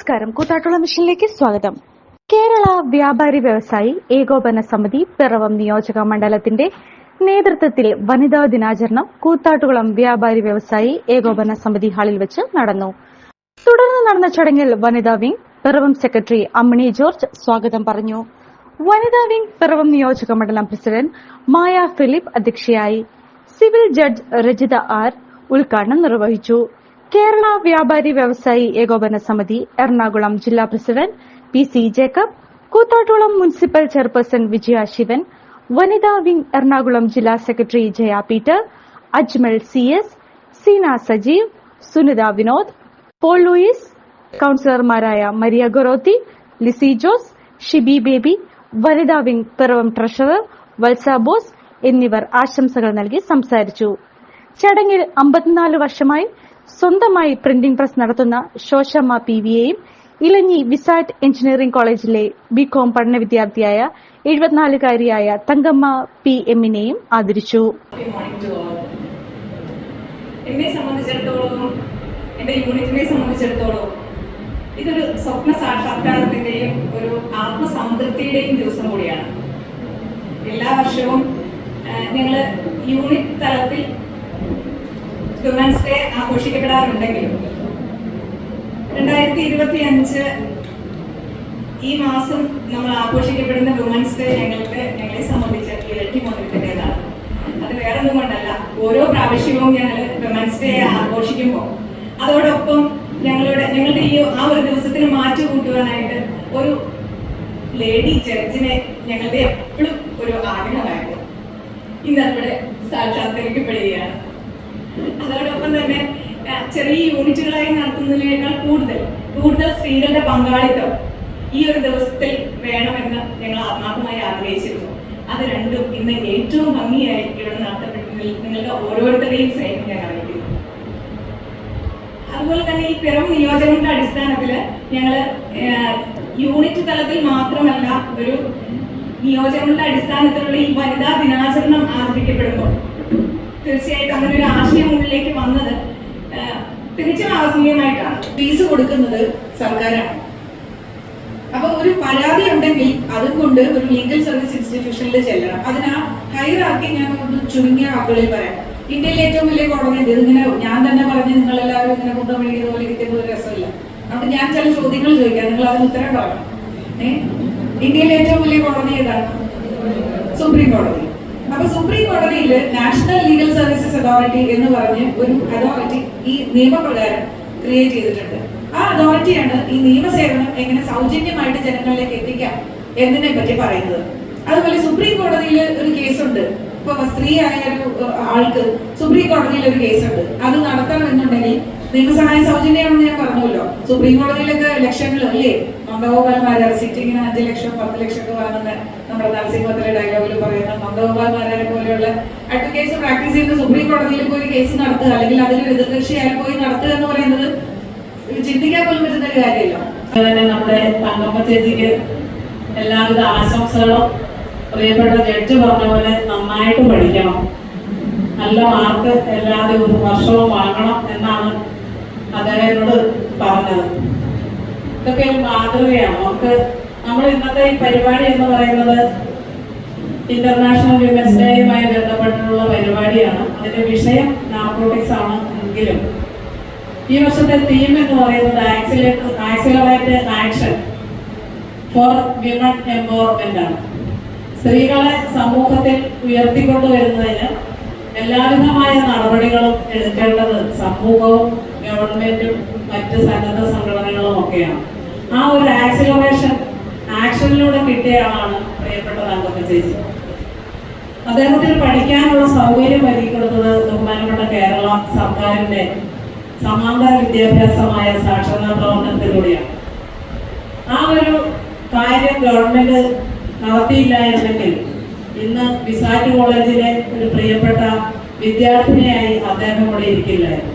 നമസ്കാരം. കൂത്താട്ടുള്ള മിഷനിലേക്ക് സ്വാഗതം. കേരള വ്യാപാരി വ്യവസായി ഏകോപന സമിതി പിറവം നിയോജക മണ്ഡലത്തിന്റെ നേതൃത്വത്തിൽ വനിതാ ദിനാചരണം കൂത്താട്ടുകുളം വ്യാപാരി വ്യവസായി ഏകോപന സമിതി ഹാളിൽ വെച്ച് നടന്നു. തുടർന്ന് നടന്ന ചടങ്ങിൽ വനിതാ wing Piravam secretary Ammini George സ്വാഗതം പറഞ്ഞു. വനിതാ വിംഗ് പിറവം നിയോജക മണ്ഡലം പ്രസിഡന്റ് മായ ഫിലിപ്പ് അധ്യക്ഷയായി സിവിൽ ജഡ്ജ് രജിത ആർ ഉദ്ഘാടനം നിർവഹിച്ചു. കേരള വ്യാപാരി വ്യവസായി ഏകോപന സമിതി എറണാകുളം ജില്ലാ president P C Jacob Koothattukulam municipal chairperson Vijaya Sivan വനിതാ വിംഗ് എറണാകുളം ജില്ലാ secretary Jaya Peter Ajmal C S Seena Sajeev Sunitha Vinod Paul Louis കൌൺസിലർമാരായ Maria Dorothy Lissy Jose Shibi Baby വനിതാ വിംഗ് പിറവം ട്രഷറർ വത്സ ബോസ് എന്നിവർ ആശംസകൾ നൽകി സംസാരിച്ചു. ചടങ്ങിൽ അമ്പത്തിനാല് വർഷമായി സ്വന്തമായി പ്രിന്റിംഗ് പ്രസ് നടത്തുന്ന ശോശമ്മ പി വിയെയും ഇലഞ്ഞി വിസാറ്റ് എഞ്ചിനീയറിംഗ് കോളേജിലെ ബികോം പഠന വിദ്യാർത്ഥിയായ എഴുപത്തിനാലുകാരിയായ തങ്കമ്മ പി എമ്മിനെയും ആദരിച്ചു. എന്നെ സംബന്ധിച്ചിടത്തോളം എന്റെ യൂണിറ്റിനെ സംബന്ധിച്ചിടത്തോളം ഇതൊരു സ്വപ്ന സാക്ഷാത്കാരത്തിന്റെയും ഒരു ആത്മസംതൃപ്തിയുടെയും ദിവസം കൂടിയാണ്. എല്ലാ വർഷവും ഞങ്ങൾ യൂണിറ്റ് തലത്തിൽ വിമൻസ് ഡേ ആഘോഷിക്കപ്പെടാറുണ്ടെങ്കിലും രണ്ടായിരത്തി ഇരുപത്തി അഞ്ച് ഈ മാസം നമ്മൾ ആഘോഷിക്കപ്പെടുന്ന വുമൻസ് ഡേ ഞങ്ങൾക്ക് ഞങ്ങളെ സംബന്ധിച്ച് ഇരട്ടി മുതൽക്കേണ്ടതാണ് അത് വേറൊന്നും കൊണ്ടല്ല ഓരോ പ്രാവശ്യവും ഞങ്ങൾ വിമൻസ് ഡേ ആഘോഷിക്കുമ്പോൾ അതോടൊപ്പം ഞങ്ങളുടെ ഞങ്ങളുടെ ഈ ആ ഒരു ദിവസത്തിന് മാറ്റി കൂട്ടുവാനായിട്ട് ഒരു ലേഡി ജഡ്ജിനെ ഞങ്ങളുടെ എപ്പോഴും ഒരു ആഗ്രഹമായിരുന്നു. ഇന്ന് അവിടെ സാക്ഷാത്കരിക്കപ്പെടുകയാണ് അതോടൊപ്പം തന്നെ ആ, ചെറിയ യൂണിറ്റുകളായി നടത്തുന്നതിനേക്കാൾ കൂടുതൽ കൂടുതൽ സ്ത്രീകളുടെ പങ്കാളിത്തം ഈ ഒരു ദിവസത്തിൽ വേണമെന്ന് ഞങ്ങൾ ആത്മാർത്ഥമായി ആഗ്രഹിച്ചിരുന്നു. അത് രണ്ടും ഇന്ന് ഏറ്റവും ഭംഗിയായി ഇവിടെ നടത്തപ്പെട്ടതിൽ നിങ്ങളുടെ ഓരോരുത്തരെയും സ്നേഹം ഞാൻ അറിയിക്കുന്നു. അതുപോലെ തന്നെ ഈ പിറം നിയോജകങ്ങളുടെ അടിസ്ഥാനത്തിൽ ഞങ്ങൾ യൂണിറ്റ് തലത്തിൽ മാത്രമല്ല ഒരു നിയോജകങ്ങളുടെ അടിസ്ഥാനത്തിലുള്ള ഈ വനിതാ ദിനാചരണം ആചരിക്കപ്പെടുമ്പോൾ തീർച്ചയായിട്ടും അങ്ങനെ ഒരു ആശയം ഉള്ളിലേക്ക് വന്നത് തികച്ചും ആവശ്യമായിട്ടാണ് ഫീസ് കൊടുക്കുന്നത് സർക്കാരാണ്. അപ്പൊ ഒരു പരാതി ഉണ്ടെങ്കിൽ അതും കൊണ്ട് ഒരു ലീഗൽ സർവീസ് ഇൻസ്റ്റിറ്റ്യൂഷനിൽ ചെല്ലണം. അതിനാ ഹയർ ഹൈറാക്കി ഞാൻ ഒന്ന് ചുരുങ്ങിയ വാക്കുകളിൽ പറയാം. ഇന്ത്യയിലെ ഏറ്റവും വലിയ കോടതി ഇതിങ്ങനെ ഞാൻ തന്നെ പറഞ്ഞ് നിങ്ങൾ എല്ലാവരും ഇങ്ങനെ കുന്തം വിളിക്കുന്ന പോലെ ഇരിക്കുന്ന ഒരു രസമില്ല. അതുകൊണ്ട് ഞാൻ ചില ചോദ്യങ്ങൾ ചോദിക്കാം. നിങ്ങൾ അതിന് ഉത്തരം പറയണം. ഇന്ത്യയിലെ ഏറ്റവും വലിയ കോടതി ഏതാണ്? സുപ്രീം കോടതി. അപ്പൊ സുപ്രീം കോടതിയിൽ നാഷണൽ ലീഗൽ സർവീസസ് അതോറിറ്റി എന്ന് പറഞ്ഞ് ഒരു അതോറിറ്റി ഈ നിയമപ്രകാരം ക്രിയേറ്റ് ചെയ്തിട്ടുണ്ട്. ആ അതോറിറ്റിയാണ് ഈ നിയമസേവനം എങ്ങനെ സൗജന്യമായിട്ട് ജനങ്ങളിലേക്ക് എത്തിക്കാം എന്നതിനെ പറ്റി പറയുന്നത്. അതുപോലെ സുപ്രീം കോടതിയിൽ ഒരു കേസുണ്ട്. ഇപ്പൊ സ്ത്രീ ആയ ഒരു ആൾക്ക് സുപ്രീം കോടതിയിൽ ഒരു കേസുണ്ട്. അത് നടത്തണം എന്നുണ്ടെങ്കിൽ നിയമസഹായ സൗജന്യമാണെന്ന് ഞാൻ പറഞ്ഞല്ലോ. സുപ്രീം കോടതിയിലൊക്കെ ലക്ഷങ്ങൾ അല്ലേ? നന്ദഗോപാൽമാരെ സിറ്റിങ്ങിന് അഞ്ച് ലക്ഷം പത്ത് ലക്ഷം ഒക്കെ വാങ്ങുന്ന നമ്മുടെ നരസിംഹത്തിലെ ഡയലോഗിൽ പറയുന്ന നന്ദഗോപാൽമാരെ പോലെയുള്ള അഡ്വക്കേറ്റ്സ് പ്രാക്ടീസ് ചെയ്യുന്ന സുപ്രീം കോടതിയിൽ പോയി കേസ് നടത്തുക അല്ലെങ്കിൽ അതിലൊരു എതിർകക്ഷിയായി പോയി നടത്തുക എന്ന് പറയുന്നത് ചിന്തിക്കാൻ പോലും പറ്റുന്ന ഒരു കാര്യമല്ല. തന്നെ നമ്മുടെ തങ്കമ്മ ചേച്ചിക്ക് എല്ലാവിധ ആശംസകളും. പ്രിയപ്പെട്ട ജഡ്ജ് പറഞ്ഞ പോലെ നന്നായിട്ട് പഠിക്കണം. നല്ല മാർക്ക് എല്ലാ വർഷവും വാങ്ങണം എന്നാണ് അദ്ദേഹം എന്നോട് പറഞ്ഞത്. ഇതൊക്കെ മാതൃകയാണ്. നമുക്ക് നമ്മൾ ഇന്നത്തെ ഈ പരിപാടി എന്ന് പറയുന്നത് ഇന്റർനാഷണൽ വിമൻസ് ഡേയുമായി ബന്ധപ്പെട്ടുള്ള പരിപാടിയാണ്. അതിന്റെ വിഷയം നാർക്കോട്ടിക്സ് ആണ് എങ്കിലും. ഈ വർഷത്തെ തീം എന്ന് പറയുന്നത് accelerate accelerate action for women empowerment ആണ്. സ്ത്രീകളെ സമൂഹത്തിൽ ഉയർത്തിക്കൊണ്ടുവരുന്നതിന് എല്ലാവിധമായ നടപടികളും എടുക്കേണ്ടത് സമൂഹവും ഗവൺമെന്റും മറ്റ് സന്നദ്ധ സംഘടനകളും ഒക്കെയാണ്. ആ ഒരു ആക്സിലറേഷൻ ആക്ഷനിലൂടെ കിട്ടിയ ആളാണ് പ്രിയപ്പെട്ട തങ്കമ്മ ചേച്ചി. അദ്ദേഹത്തിന് പഠിക്കാനുള്ള സൗകര്യം ഒരുക്കിക്കൊടുത്തത് ബഹുമാനപ്പെട്ട കേരള സർക്കാരിന്റെ സമാന്തര വിദ്യാഭ്യാസമായ സാക്ഷരതാ പ്രവർത്തനത്തിലൂടെയാണ്. ആ ഒരു കാര്യം ഗവൺമെന്റ് നടത്തിയില്ലായിരുന്നെങ്കിൽ ഇന്ന് വിസാറ്റ് കോളേജിലെ ഒരു പ്രിയപ്പെട്ട വിദ്യാർത്ഥിനിയായി അദ്ദേഹം ഇവിടെ ഇരിക്കില്ലായിരുന്നു.